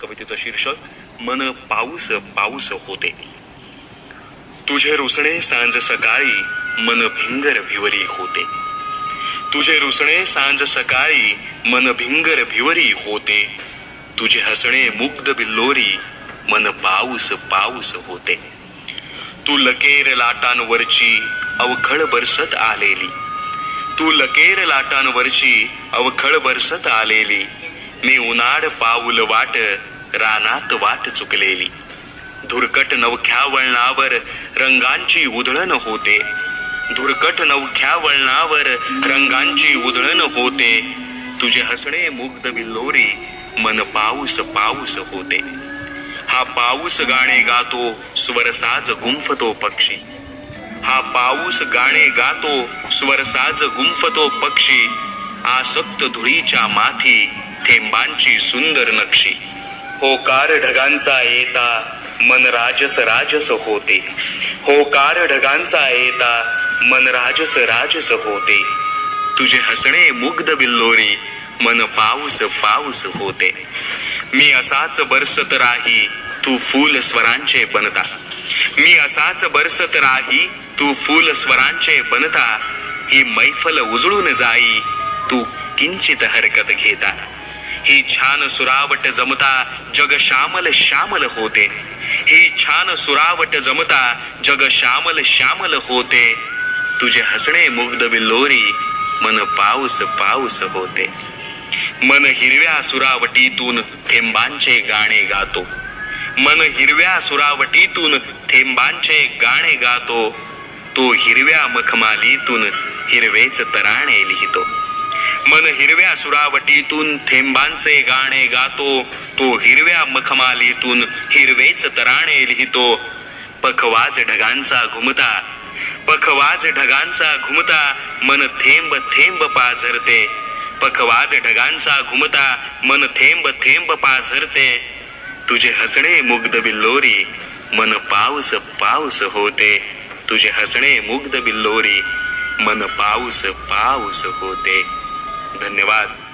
कवितेचं शीर्षक मन पाऊस पाऊस होते. तुझे रुसणे सांज सकाळी मन भिंगर भिवरी होते. तुझे रुसणे सांज सकाळी मन भिंगर भिवरी होते. तुझे हसणे मुग्ध बिल्लोरी मन पाऊस पाऊस होते. तू लकेर लाटांवरची अवखळ बरसत आलेली. तू लकेर लाटांवरची अवखळ बरसत आलेली. मी उन्हाड पाऊल वाट रानात वाट चुकलेली. धुरकट नवख्या वळणावर रंगांची उधळण होते. धुरकट नवख्या वळणावर रंगांची उधळण होते. तुझे हसणे मुग्ध बिल्लोरी मन पाऊस पाऊस होते. हा पाऊस गाणे गातो स्वरसाज गुंफतो पक्षी. हा पाऊस गाणे गातो स्वरसाज गुंफतो पक्षी. आसक्त धुळीच्या माथी थेंबांची सुंदर नक्षी. होकार ढगांचा येता मन राजस राजस होते. होकार ढगांचा येता मन राजस राजस होते. तुझे हसणे मुग्ध बिल्लोरी मन पाऊस पाऊस होते. मी असाच बरसत राही तू फूल स्वरांचे बनता. मी असाच बरसत राही तू फूल स्वरांचे बनता. ही मैफल उजळून जाई तू किंचित हरकत घेता. ही छान सुरावट जमता जग श्यामल श्यामल होते. ही छान सुरावट जमता जग श्यामल श्यामल होते. तुझे हसणे मुग्ध बिल्लोरी मन पाऊस पाऊस होते. मन हिरव्या सुरावटीतून थेंबांचे गाणे गातो. मन हिरव्या सुरावटीतून थेंबांचे गाणे गातो. तो हिरव्या मखमालीतून हिरवेच तराणे लिहितो. मन हिरव्या सुरावटीतून थेंबांचे गाणे गातो. तो हिरव्या मखमालीतून हिरवेच तराणे लिहितो. पखवाज ढगांचा घुमता. पखवाज ढगांचा घुमता. मन थेंब थेंब पाझरते. पखवाज ढगांचा घुमता. मन थेंब थेंब पाझरते. तुझे हसणे मुग्ध बिल्लोरी. मन पाऊस पाऊस होते. तुझे हसणे मुग्ध बिल्लोरी. मन पाऊस पाऊस होते. धन्यवाद.